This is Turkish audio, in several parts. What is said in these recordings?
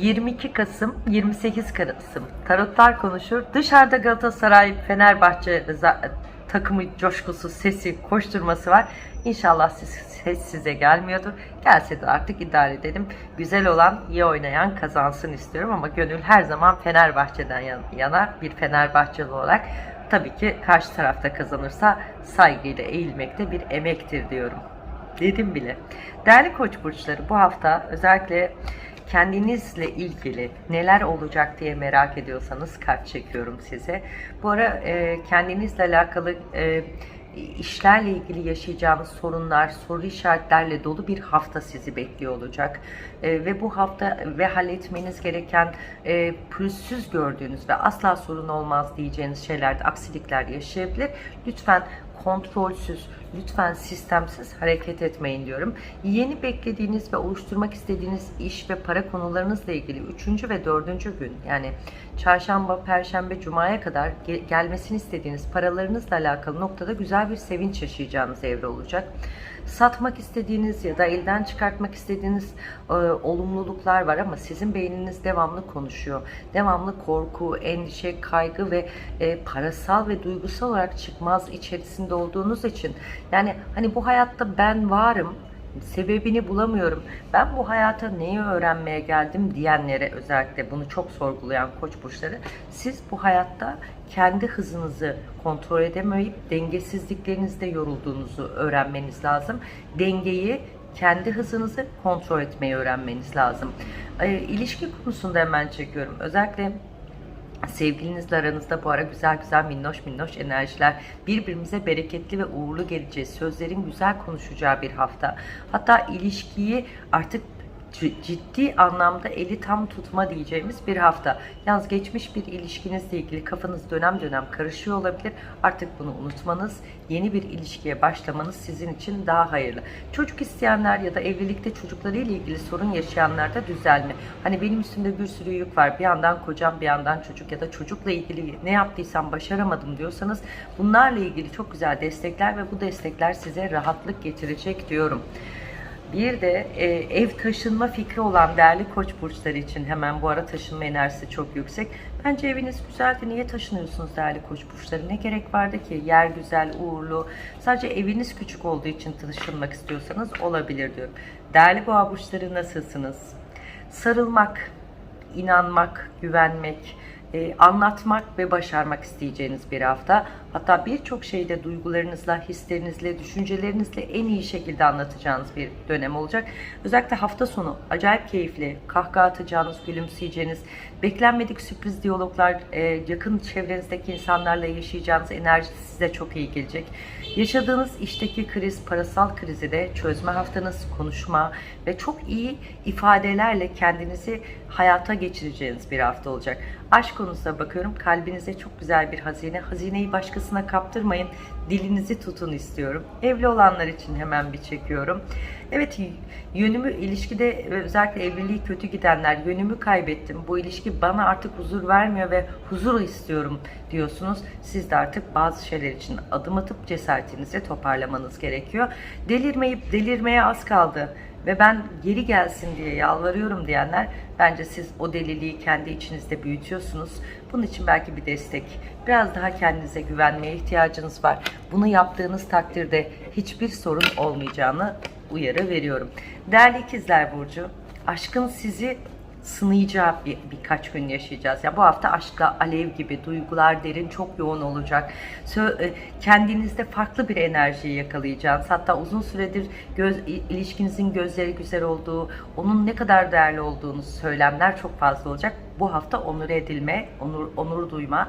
22 Kasım, 28 Kasım tarotlar konuşur. Dışarıda Galatasaray, Fenerbahçe za- takımı coşkusu, sesi, koşturması var. İnşallah siz, ses size gelmiyordur. Gelse de artık idare edelim. Güzel olan, iyi oynayan kazansın istiyorum ama gönül her zaman Fenerbahçe'den yan- yanar. Bir Fenerbahçeli olarak tabii ki karşı tarafta kazanırsa saygıyla eğilmek de bir emektir diyorum. Dedim bile. Değerli koç burçları bu hafta özellikle kendinizle ilgili neler olacak diye merak ediyorsanız kart çekiyorum size. Bu ara e, kendinizle alakalı e, işlerle ilgili yaşayacağınız sorunlar, soru işaretlerle dolu bir hafta sizi bekliyor olacak. E, ve bu hafta ve halletmeniz gereken e, pürüzsüz gördüğünüz ve asla sorun olmaz diyeceğiniz şeylerde aksilikler yaşayabilir. Lütfen kontrolsüz, lütfen sistemsiz hareket etmeyin diyorum. Yeni beklediğiniz ve oluşturmak istediğiniz iş ve para konularınızla ilgili 3. ve 4. gün yani çarşamba, perşembe, cumaya kadar ge- gelmesini istediğiniz paralarınızla alakalı noktada güzel bir sevinç yaşayacağınız evre olacak. Satmak istediğiniz ya da elden çıkartmak istediğiniz e, olumluluklar var ama sizin beyniniz devamlı konuşuyor. Devamlı korku, endişe, kaygı ve e, parasal ve duygusal olarak çıkmaz içerisinde olduğunuz için yani hani bu hayatta ben varım sebebini bulamıyorum. Ben bu hayata neyi öğrenmeye geldim diyenlere özellikle bunu çok sorgulayan koç burçları siz bu hayatta kendi hızınızı kontrol edemeyip dengesizliklerinizde yorulduğunuzu öğrenmeniz lazım. Dengeyi kendi hızınızı kontrol etmeyi öğrenmeniz lazım. E, ilişki konusunda hemen çekiyorum. Özellikle Sevgilinizle aranızda bu ara güzel güzel minnoş minnoş enerjiler, birbirimize bereketli ve uğurlu geleceğiz. Sözlerin güzel konuşacağı bir hafta. Hatta ilişkiyi artık ciddi anlamda eli tam tutma diyeceğimiz bir hafta. Yalnız geçmiş bir ilişkinizle ilgili kafanız dönem dönem karışıyor olabilir. Artık bunu unutmanız, yeni bir ilişkiye başlamanız sizin için daha hayırlı. Çocuk isteyenler ya da evlilikte çocuklarıyla ilgili sorun yaşayanlar da düzelme. Hani benim üstümde bir sürü yük var. Bir yandan kocam, bir yandan çocuk ya da çocukla ilgili ne yaptıysam başaramadım diyorsanız bunlarla ilgili çok güzel destekler ve bu destekler size rahatlık getirecek diyorum. Bir de e, ev taşınma fikri olan değerli koç burçları için hemen bu ara taşınma enerjisi çok yüksek. Bence eviniz güzeldi. Niye taşınıyorsunuz değerli koç burçları? Ne gerek vardı ki? Yer güzel, uğurlu. Sadece eviniz küçük olduğu için taşınmak istiyorsanız olabilir diyorum. Değerli boğa burçları nasılsınız? Sarılmak, inanmak, güvenmek, e, anlatmak ve başarmak isteyeceğiniz bir hafta. Hatta birçok şeyde duygularınızla, hislerinizle, düşüncelerinizle en iyi şekilde anlatacağınız bir dönem olacak. Özellikle hafta sonu acayip keyifli, kahkaha atacağınız, gülümseyeceğiniz, beklenmedik sürpriz diyaloglar, e, yakın çevrenizdeki insanlarla yaşayacağınız enerji size çok iyi gelecek. Yaşadığınız işteki kriz, parasal krizi de çözme haftanız, konuşma ve çok iyi ifadelerle kendinizi hayata geçireceğiniz bir hafta olacak. Aşk konusuna bakıyorum. Kalbinize çok güzel bir hazine. Hazineyi başkasına kaptırmayın. Dilinizi tutun istiyorum. Evli olanlar için hemen bir çekiyorum. Evet yönümü ilişkide özellikle evliliği kötü gidenler yönümü kaybettim. Bu ilişki bana artık huzur vermiyor ve huzur istiyorum diyorsunuz. Siz de artık bazı şeyler için adım atıp cesaretinizi toparlamanız gerekiyor. Delirmeyip delirmeye az kaldı ve ben geri gelsin diye yalvarıyorum diyenler bence siz o deliliği kendi içinizde büyütüyorsunuz. Bunun için belki bir destek, biraz daha kendinize güvenmeye ihtiyacınız var. Bunu yaptığınız takdirde hiçbir sorun olmayacağını uyarı veriyorum. Değerli ikizler Burcu, aşkın sizi sınayacağı bir, birkaç gün yaşayacağız. Ya bu hafta aşkla alev gibi duygular derin çok yoğun olacak. Sö- e, kendinizde farklı bir enerjiyi yakalayacağınız. Hatta uzun süredir göz ilişkinizin gözleri güzel olduğu, onun ne kadar değerli olduğunu söylemler çok fazla olacak. Bu hafta onur edilme, onur onur duyma,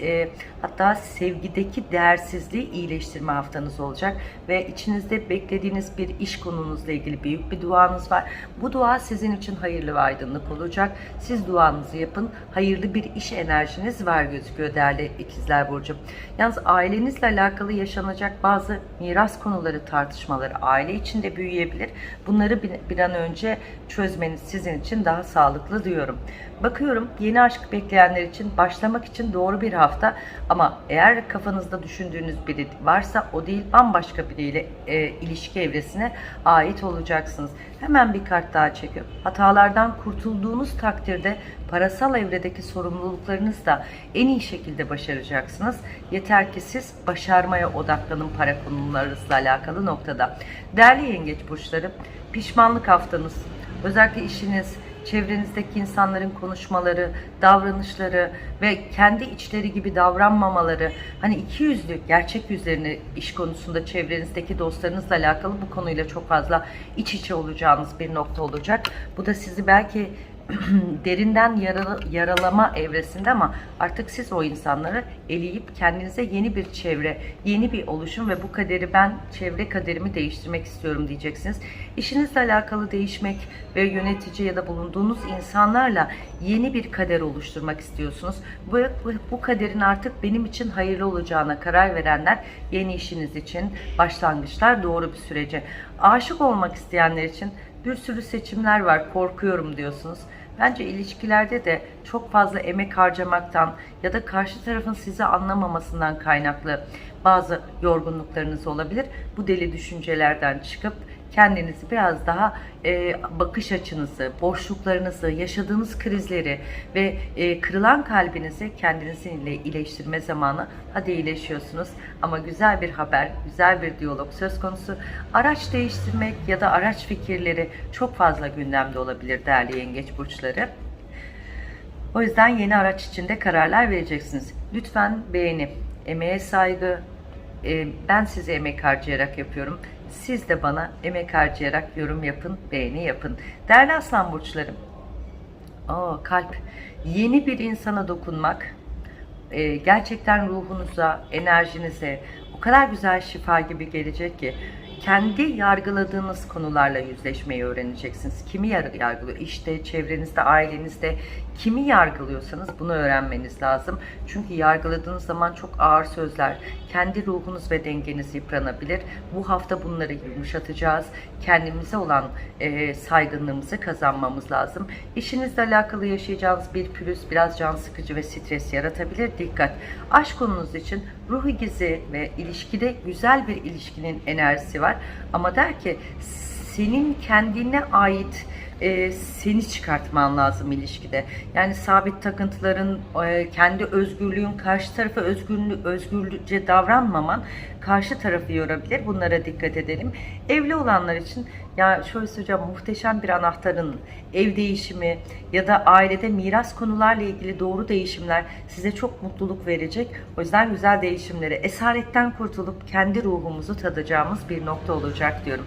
e, hatta sevgideki değersizliği iyileştirme haftanız olacak ve içinizde beklediğiniz bir iş konunuzla ilgili büyük bir duanız var. Bu dua sizin için hayırlı ve aydınlık olacak. Siz duanızı yapın. Hayırlı bir iş enerjiniz var gözüküyor değerli ikizler burcu. Yalnız ailenizle alakalı yaşanacak bazı miras konuları tartışmaları aile içinde büyüyebilir. Bunları bir an önce çözmeniz sizin için daha sağlıklı diyorum. Bakın Bakıyorum yeni aşk bekleyenler için başlamak için doğru bir hafta ama eğer kafanızda düşündüğünüz biri varsa o değil bambaşka biriyle e, ilişki evresine ait olacaksınız. Hemen bir kart daha çekiyorum. Hatalardan kurtulduğunuz takdirde parasal evredeki sorumluluklarınızı da en iyi şekilde başaracaksınız. Yeter ki siz başarmaya odaklanın para konularınızla alakalı noktada. Değerli yengeç burçları, pişmanlık haftanız, özellikle işiniz, çevrenizdeki insanların konuşmaları, davranışları ve kendi içleri gibi davranmamaları, hani iki yüzlü, gerçek yüzlerini iş konusunda çevrenizdeki dostlarınızla alakalı bu konuyla çok fazla iç içe olacağınız bir nokta olacak. Bu da sizi belki derinden yaralı, yaralama evresinde ama artık siz o insanları eleyip kendinize yeni bir çevre, yeni bir oluşum ve bu kaderi ben çevre kaderimi değiştirmek istiyorum diyeceksiniz. İşinizle alakalı değişmek ve yönetici ya da bulunduğunuz insanlarla yeni bir kader oluşturmak istiyorsunuz. Bu, bu, bu kaderin artık benim için hayırlı olacağına karar verenler yeni işiniz için başlangıçlar doğru bir sürece. Aşık olmak isteyenler için bir sürü seçimler var korkuyorum diyorsunuz. Bence ilişkilerde de çok fazla emek harcamaktan ya da karşı tarafın sizi anlamamasından kaynaklı bazı yorgunluklarınız olabilir. Bu deli düşüncelerden çıkıp kendinizi biraz daha e, bakış açınızı, boşluklarınızı, yaşadığınız krizleri ve e, kırılan kalbinizi kendinizinle iyileştirme zamanı. Hadi iyileşiyorsunuz ama güzel bir haber, güzel bir diyalog söz konusu. Araç değiştirmek ya da araç fikirleri çok fazla gündemde olabilir değerli yengeç burçları. O yüzden yeni araç içinde kararlar vereceksiniz. Lütfen beğeni, emeğe saygı, e, ben size emek harcayarak yapıyorum. Siz de bana emek harcayarak yorum yapın, beğeni yapın. Değerli aslan burçlarım, Aa, kalp, yeni bir insana dokunmak, e, gerçekten ruhunuza, enerjinize o kadar güzel şifa gibi gelecek ki kendi yargıladığınız konularla yüzleşmeyi öğreneceksiniz. Kimi yar- yargılıyor? İşte çevrenizde, ailenizde kimi yargılıyorsanız bunu öğrenmeniz lazım. Çünkü yargıladığınız zaman çok ağır sözler, kendi ruhunuz ve dengeniz yıpranabilir. Bu hafta bunları yumuşatacağız. Kendimize olan e, saygınlığımızı kazanmamız lazım. İşinizle alakalı yaşayacağınız bir pürüz biraz can sıkıcı ve stres yaratabilir. Dikkat! Aşk konunuz için ruh ikizi ve ilişkide güzel bir ilişkinin enerjisi var. Ama der ki senin kendine ait e, seni çıkartman lazım ilişkide. Yani sabit takıntıların, e, kendi özgürlüğün, karşı tarafa özgürlü, özgürlükçe davranmaman karşı tarafı yorabilir. Bunlara dikkat edelim. Evli olanlar için ya şöyle söyleyeceğim muhteşem bir anahtarın ev değişimi ya da ailede miras konularla ilgili doğru değişimler size çok mutluluk verecek. O yüzden güzel değişimleri esaretten kurtulup kendi ruhumuzu tadacağımız bir nokta olacak diyorum.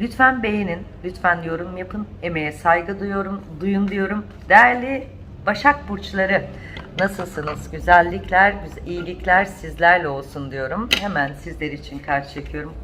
Lütfen beğenin, lütfen yorum yapın, emeğe saygı duyuyorum, duyun diyorum. Değerli Başak Burçları, nasılsınız? Güzellikler, güz- iyilikler sizlerle olsun diyorum. Hemen sizler için kart çekiyorum.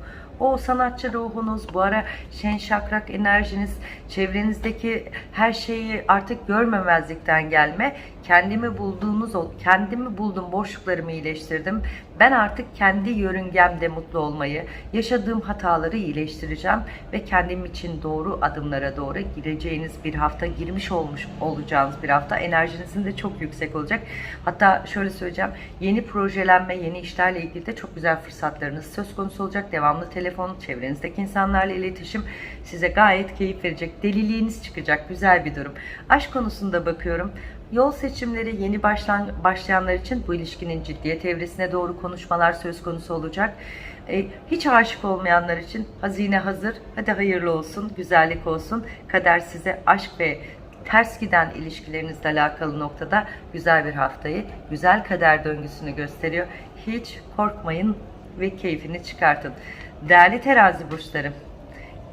O sanatçı ruhunuz, bu ara şen şakrak enerjiniz, çevrenizdeki her şeyi artık görmemezlikten gelme, kendimi bulduğunuz, ol- kendimi buldum, boşluklarımı iyileştirdim. Ben artık kendi yörüngemde mutlu olmayı, yaşadığım hataları iyileştireceğim ve kendim için doğru adımlara doğru gireceğiniz bir hafta, girmiş olmuş olacağınız bir hafta. Enerjinizin de çok yüksek olacak. Hatta şöyle söyleyeceğim, yeni projelenme, yeni işlerle ilgili de çok güzel fırsatlarınız söz konusu olacak. Devamlı telefon, çevrenizdeki insanlarla iletişim size gayet keyif verecek. Deliliğiniz çıkacak. Güzel bir durum. Aşk konusunda bakıyorum. Yol seçimleri yeni başlan başlayanlar için bu ilişkinin ciddiyet evresine doğru konuşmalar söz konusu olacak. E, hiç aşık olmayanlar için hazine hazır. Hadi hayırlı olsun, güzellik olsun. Kader size aşk ve ters giden ilişkilerinizle alakalı noktada güzel bir haftayı, güzel kader döngüsünü gösteriyor. Hiç korkmayın ve keyfini çıkartın. Değerli terazi burçlarım,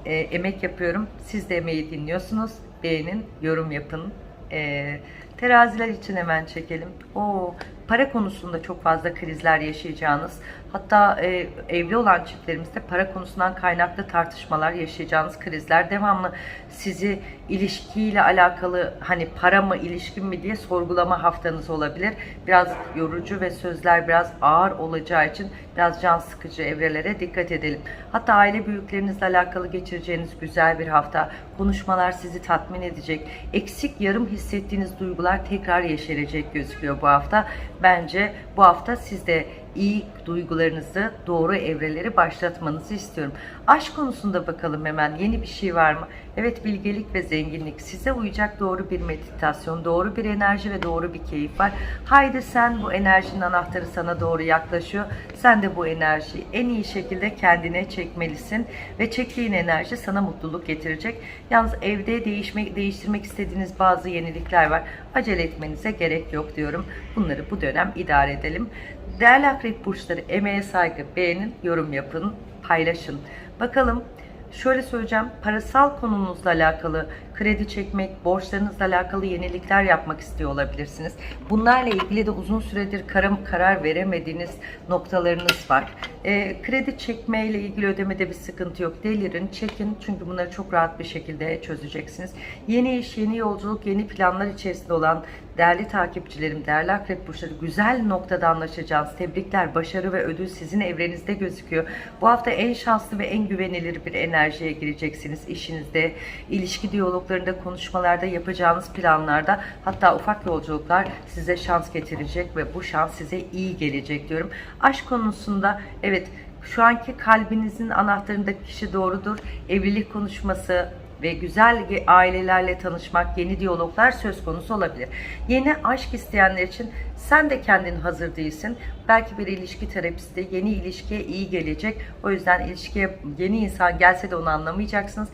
e, emek yapıyorum. Siz de emeği dinliyorsunuz. Beğenin, yorum yapın. E, teraziler için hemen çekelim. O para konusunda çok fazla krizler yaşayacağınız, Hatta e, evli olan çiftlerimizde para konusundan kaynaklı tartışmalar, yaşayacağınız krizler devamlı sizi ilişkiyle alakalı hani para mı ilişkin mi diye sorgulama haftanız olabilir. Biraz yorucu ve sözler biraz ağır olacağı için biraz can sıkıcı evrelere dikkat edelim. Hatta aile büyüklerinizle alakalı geçireceğiniz güzel bir hafta. Konuşmalar sizi tatmin edecek. Eksik yarım hissettiğiniz duygular tekrar yeşerecek gözüküyor bu hafta. Bence bu hafta siz de iyi duygularınızı doğru evreleri başlatmanızı istiyorum. Aşk konusunda bakalım hemen yeni bir şey var mı? Evet bilgelik ve zenginlik size uyacak doğru bir meditasyon, doğru bir enerji ve doğru bir keyif var. Haydi sen bu enerjinin anahtarı sana doğru yaklaşıyor. Sen de bu enerjiyi en iyi şekilde kendine çekmelisin ve çektiğin enerji sana mutluluk getirecek. Yalnız evde değişmek, değiştirmek istediğiniz bazı yenilikler var. Acele etmenize gerek yok diyorum. Bunları bu dönem idare edelim. Değerli akrep burçları emeğe saygı, beğenin, yorum yapın, paylaşın. Bakalım şöyle söyleyeceğim parasal konunuzla alakalı kredi çekmek, borçlarınızla alakalı yenilikler yapmak istiyor olabilirsiniz. Bunlarla ilgili de uzun süredir karar, karar veremediğiniz noktalarınız var. E, kredi çekmeyle ilgili ödemede bir sıkıntı yok. Delirin, çekin çünkü bunları çok rahat bir şekilde çözeceksiniz. Yeni iş, yeni yolculuk, yeni planlar içerisinde olan değerli takipçilerim, değerli akrep burçları güzel noktada anlaşacağınız. Tebrikler, başarı ve ödül sizin evrenizde gözüküyor. Bu hafta en şanslı ve en güvenilir bir enerjiye gireceksiniz işinizde, ilişki diyaloglarında, konuşmalarda, yapacağınız planlarda hatta ufak yolculuklar size şans getirecek ve bu şans size iyi gelecek diyorum. Aşk konusunda evet şu anki kalbinizin anahtarındaki kişi doğrudur. Evlilik konuşması, ve güzel ailelerle tanışmak, yeni diyaloglar söz konusu olabilir. Yeni aşk isteyenler için sen de kendin hazır değilsin. Belki bir ilişki terapisti yeni ilişkiye iyi gelecek. O yüzden ilişkiye yeni insan gelse de onu anlamayacaksınız.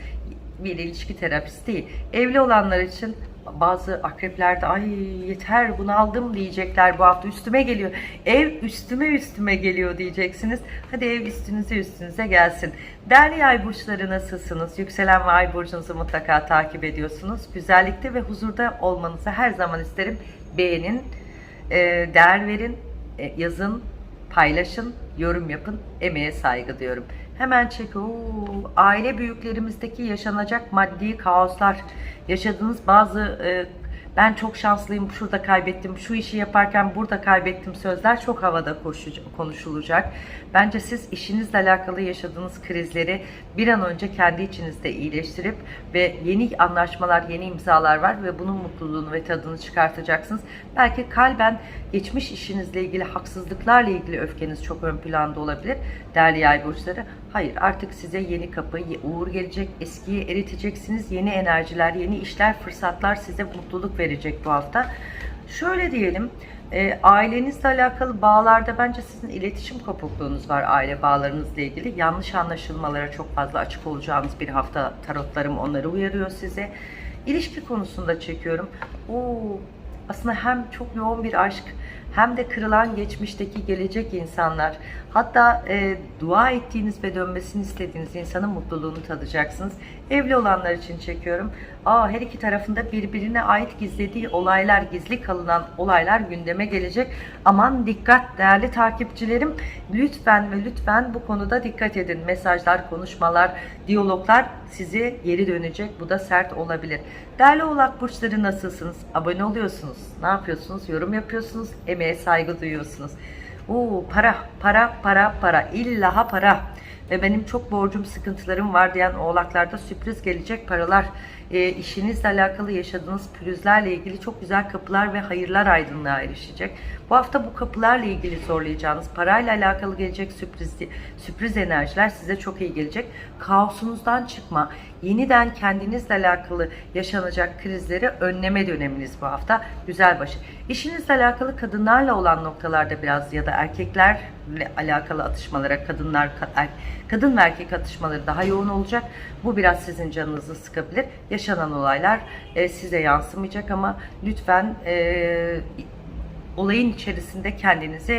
Bir ilişki terapisti değil. Evli olanlar için bazı akreplerde ay yeter bunu aldım diyecekler bu hafta üstüme geliyor. Ev üstüme üstüme geliyor diyeceksiniz. Hadi ev üstünüze üstünüze gelsin. Değerli yay burçları nasılsınız? Yükselen ve ay burcunuzu mutlaka takip ediyorsunuz. Güzellikte ve huzurda olmanızı her zaman isterim. Beğenin, e, değer verin, e, yazın, paylaşın, yorum yapın, emeğe saygı diyorum. Hemen çek. Oo, aile büyüklerimizdeki yaşanacak maddi kaoslar, yaşadığınız bazı e, ben çok şanslıyım, şurada kaybettim, şu işi yaparken burada kaybettim sözler çok havada konuşulacak. Bence siz işinizle alakalı yaşadığınız krizleri bir an önce kendi içinizde iyileştirip ve yeni anlaşmalar, yeni imzalar var ve bunun mutluluğunu ve tadını çıkartacaksınız. Belki kalben geçmiş işinizle ilgili haksızlıklarla ilgili öfkeniz çok ön planda olabilir. Değerli yay burçları, hayır artık size yeni kapı, uğur gelecek, eskiyi eriteceksiniz. Yeni enerjiler, yeni işler, fırsatlar size mutluluk verecek bu hafta. Şöyle diyelim, e, ailenizle alakalı bağlarda bence sizin iletişim kopukluğunuz var aile bağlarınızla ilgili. Yanlış anlaşılmalara çok fazla açık olacağınız bir hafta tarotlarım onları uyarıyor size. İlişki konusunda çekiyorum. Oo, aslında hem çok yoğun bir aşk hem de kırılan geçmişteki gelecek insanlar. Hatta e, dua ettiğiniz ve dönmesini istediğiniz insanın mutluluğunu tadacaksınız. Evli olanlar için çekiyorum. Aa, her iki tarafında birbirine ait gizlediği olaylar, gizli kalınan olaylar gündeme gelecek. Aman dikkat değerli takipçilerim. Lütfen ve lütfen bu konuda dikkat edin. Mesajlar, konuşmalar, diyaloglar size geri dönecek. Bu da sert olabilir. Değerli oğlak burçları nasılsınız? Abone oluyorsunuz. Ne yapıyorsunuz? Yorum yapıyorsunuz. Emeğe saygı duyuyorsunuz. Oo, para, para, para, para. İllaha para. Ve benim çok borcum, sıkıntılarım var diyen oğlaklarda sürpriz gelecek paralar. E, işinizle alakalı yaşadığınız pürüzlerle ilgili çok güzel kapılar ve hayırlar aydınlığa erişecek. Bu hafta bu kapılarla ilgili zorlayacağınız, parayla alakalı gelecek sürpriz, sürpriz enerjiler size çok iyi gelecek. Kaosunuzdan çıkma, yeniden kendinizle alakalı yaşanacak krizleri önleme döneminiz bu hafta. Güzel başı. İşinizle alakalı kadınlarla olan noktalarda biraz ya da erkeklerle alakalı atışmalara kadınlar er, kadın ve erkek atışmaları daha yoğun olacak. Bu biraz sizin canınızı sıkabilir. Yaşanan olaylar e, size yansımayacak ama lütfen e, olayın içerisinde kendinizi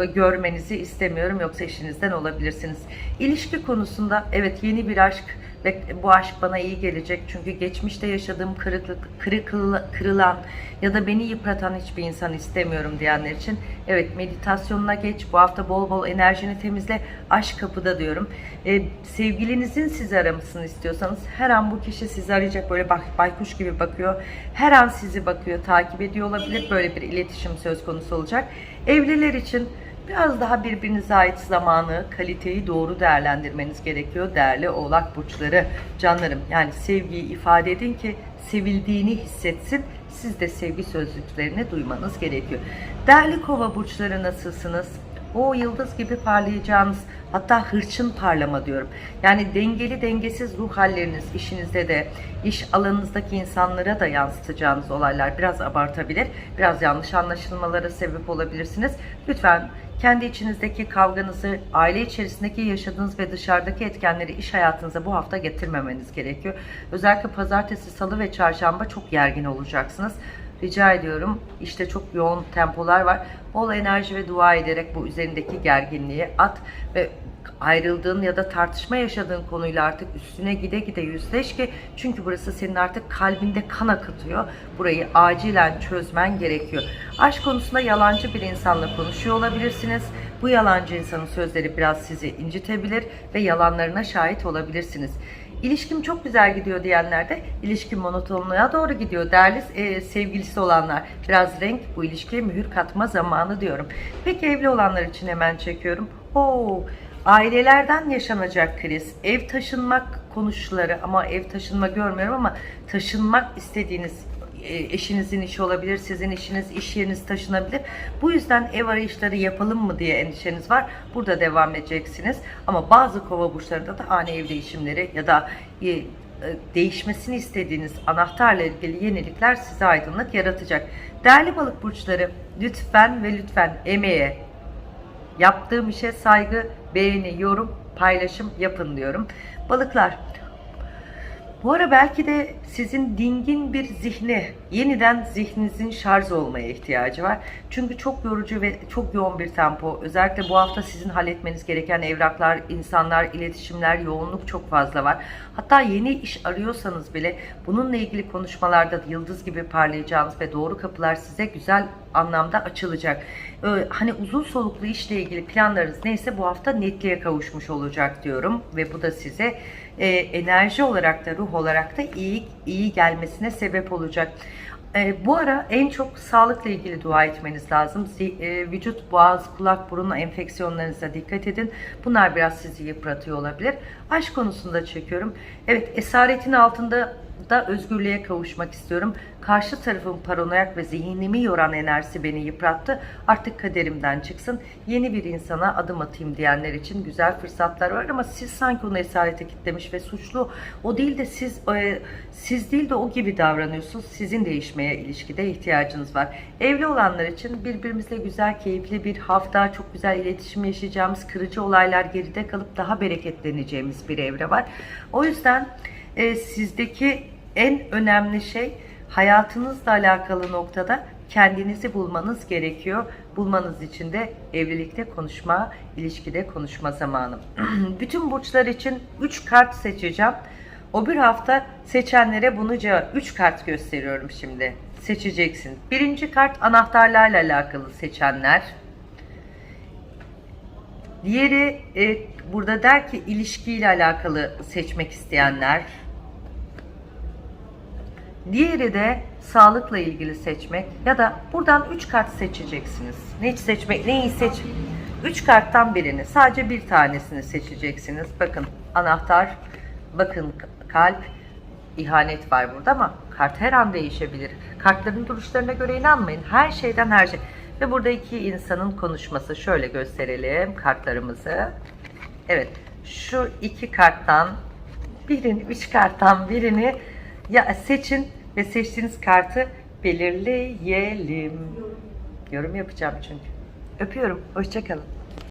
e, görmenizi istemiyorum yoksa eşinizden olabilirsiniz. İlişki konusunda evet yeni bir aşk ve bu aşk bana iyi gelecek çünkü geçmişte yaşadığım kırıklık, kırıklı, kırılan ya da beni yıpratan hiçbir insan istemiyorum diyenler için evet meditasyonuna geç bu hafta bol bol enerjini temizle aşk kapıda diyorum. Ee, sevgilinizin sizi aramasını istiyorsanız her an bu kişi sizi arayacak böyle bak, baykuş gibi bakıyor. Her an sizi bakıyor takip ediyor olabilir böyle bir iletişim söz konusu olacak. Evliler için Biraz daha birbirinize ait zamanı, kaliteyi doğru değerlendirmeniz gerekiyor değerli oğlak burçları. Canlarım yani sevgiyi ifade edin ki sevildiğini hissetsin. Siz de sevgi sözcüklerini duymanız gerekiyor. Değerli kova burçları nasılsınız? O yıldız gibi parlayacağınız hatta hırçın parlama diyorum. Yani dengeli dengesiz ruh halleriniz işinizde de iş alanınızdaki insanlara da yansıtacağınız olaylar biraz abartabilir. Biraz yanlış anlaşılmalara sebep olabilirsiniz. Lütfen kendi içinizdeki kavganızı, aile içerisindeki yaşadığınız ve dışarıdaki etkenleri iş hayatınıza bu hafta getirmemeniz gerekiyor. Özellikle pazartesi, salı ve çarşamba çok gergin olacaksınız. Rica ediyorum. İşte çok yoğun tempolar var. Bol enerji ve dua ederek bu üzerindeki gerginliği at ve ayrıldığın ya da tartışma yaşadığın konuyla artık üstüne gide gide yüzleş ki çünkü burası senin artık kalbinde kan akıtıyor. Burayı acilen çözmen gerekiyor. Aşk konusunda yalancı bir insanla konuşuyor olabilirsiniz. Bu yalancı insanın sözleri biraz sizi incitebilir ve yalanlarına şahit olabilirsiniz. İlişkim çok güzel gidiyor diyenler de ilişkin monotonluğa doğru gidiyor. Değerli e, sevgilisi olanlar biraz renk bu ilişkiye mühür katma zamanı diyorum. Peki evli olanlar için hemen çekiyorum. Oo, ailelerden yaşanacak kriz, ev taşınmak konuşuları ama ev taşınma görmüyorum ama taşınmak istediğiniz eşinizin işi olabilir, sizin işiniz, iş yeriniz taşınabilir. Bu yüzden ev arayışları yapalım mı diye endişeniz var. Burada devam edeceksiniz. Ama bazı kova burçlarında da ani ev değişimleri ya da e, e, değişmesini istediğiniz anahtarla ilgili yenilikler size aydınlık yaratacak. Değerli balık burçları lütfen ve lütfen emeğe, yaptığım işe saygı, beğeni, yorum, paylaşım yapın diyorum. Balıklar bu ara belki de sizin dingin bir zihni, yeniden zihninizin şarj olmaya ihtiyacı var. Çünkü çok yorucu ve çok yoğun bir tempo. Özellikle bu hafta sizin halletmeniz gereken evraklar, insanlar, iletişimler, yoğunluk çok fazla var. Hatta yeni iş arıyorsanız bile bununla ilgili konuşmalarda yıldız gibi parlayacağınız ve doğru kapılar size güzel anlamda açılacak. Ee, hani uzun soluklu işle ilgili planlarınız neyse bu hafta netliğe kavuşmuş olacak diyorum ve bu da size e, enerji olarak da ruh olarak da iyi iyi gelmesine sebep olacak. E, bu ara en çok sağlıkla ilgili dua etmeniz lazım. E, vücut, boğaz, kulak, burun enfeksiyonlarınıza dikkat edin. Bunlar biraz sizi yıpratıyor olabilir. Aşk konusunda çekiyorum. Evet, esaretin altında da özgürlüğe kavuşmak istiyorum. Karşı tarafın paranoyak ve zihnimi yoran enerjisi beni yıprattı. Artık kaderimden çıksın. Yeni bir insana adım atayım diyenler için güzel fırsatlar var ama siz sanki onu esarete kitlemiş ve suçlu o değil de siz e, siz değil de o gibi davranıyorsunuz. Sizin değişmeye ilişkide ihtiyacınız var. Evli olanlar için birbirimizle güzel, keyifli bir hafta, çok güzel iletişim yaşayacağımız, kırıcı olaylar geride kalıp daha bereketleneceğimiz bir evre var. O yüzden e, sizdeki en önemli şey hayatınızla alakalı noktada kendinizi bulmanız gerekiyor. Bulmanız için de evlilikte konuşma, ilişkide konuşma zamanı. Bütün burçlar için 3 kart seçeceğim. O bir hafta seçenlere bunu 3 kart gösteriyorum şimdi. Seçeceksin. Birinci kart anahtarlarla alakalı seçenler. Diğeri e, burada der ki ilişkiyle alakalı seçmek isteyenler. Diğeri de sağlıkla ilgili seçmek ya da buradan 3 kart seçeceksiniz. Ne seçmek, neyi seç? 3 karttan birini, sadece bir tanesini seçeceksiniz. Bakın anahtar, bakın kalp, ihanet var burada ama kart her an değişebilir. Kartların duruşlarına göre inanmayın. Her şeyden her şey. Ve burada iki insanın konuşması. Şöyle gösterelim kartlarımızı. Evet, şu iki karttan birini, üç karttan birini ya seçin ve seçtiğiniz kartı belirleyelim. Yorum yapacağım çünkü. Öpüyorum. Hoşçakalın.